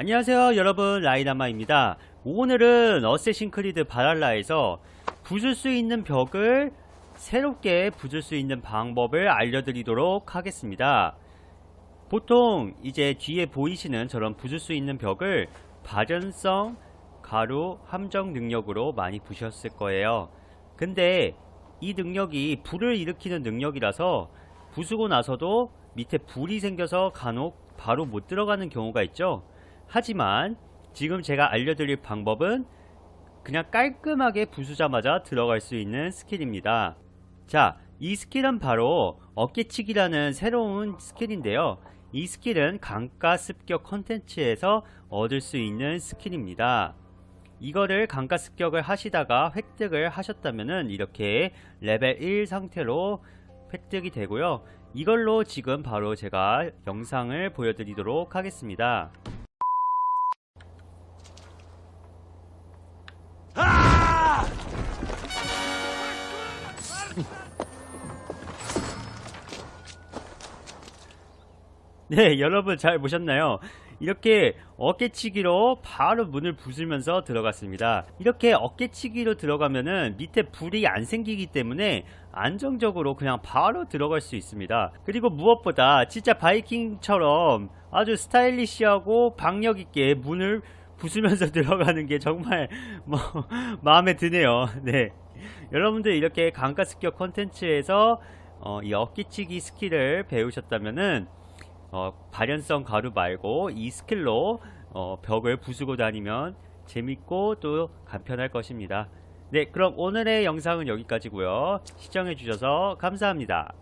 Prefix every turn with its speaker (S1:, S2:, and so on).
S1: 안녕하세요 여러분. 라이나마입니다. 오늘은 어쌔신 크리드 바랄라에서 부술 수 있는 벽을 새롭게 부술 수 있는 방법을 알려드리도록 하겠습니다. 보통 이제 뒤에 보이시는 저런 부술 수 있는 벽을 발연성 가루 함정 능력으로 많이 부셨을 거예요. 근데 이 능력이 불을 일으키는 능력이라서 부수고 나서도 밑에 불이 생겨서 간혹 바로 못 들어가는 경우가 있죠 하지만 지금 제가 알려드릴 방법은 그냥 깔끔하게 부수자마자 들어갈 수 있는 스킬입니다. 자, 이 스킬은 바로 어깨치기라는 새로운 스킬인데요. 이 스킬은 강가 습격 컨텐츠에서 얻을 수 있는 스킬입니다. 이거를 강가 습격을 하시다가 획득을 하셨다면은 이렇게 레벨 1 상태로 획득이 되고요. 이걸로 지금 바로 제가 영상을 보여드리도록 하겠습니다. 네, 여러분 잘 보셨나요? 이렇게 어깨치기로 바로 문을 부수면서 들어갔습니다. 이렇게 어깨치기로 들어가면은 밑에 불이 안 생기기 때문에 안정적으로 그냥 바로 들어갈 수 있습니다. 그리고 무엇보다 진짜 바이킹처럼 아주 스타일리시하고 박력 있게 문을 부수면서 들어가는 게 정말 뭐 마음에 드네요. 네. 여러분들 이렇게 강가 습격 콘텐츠에서 어, 이 어깨치기 스킬을 배우셨다면은 어, 발연성 가루 말고 이 스킬로 어, 벽을 부수고 다니면 재밌고 또 간편할 것입니다. 네, 그럼 오늘의 영상은 여기까지고요. 시청해주셔서 감사합니다.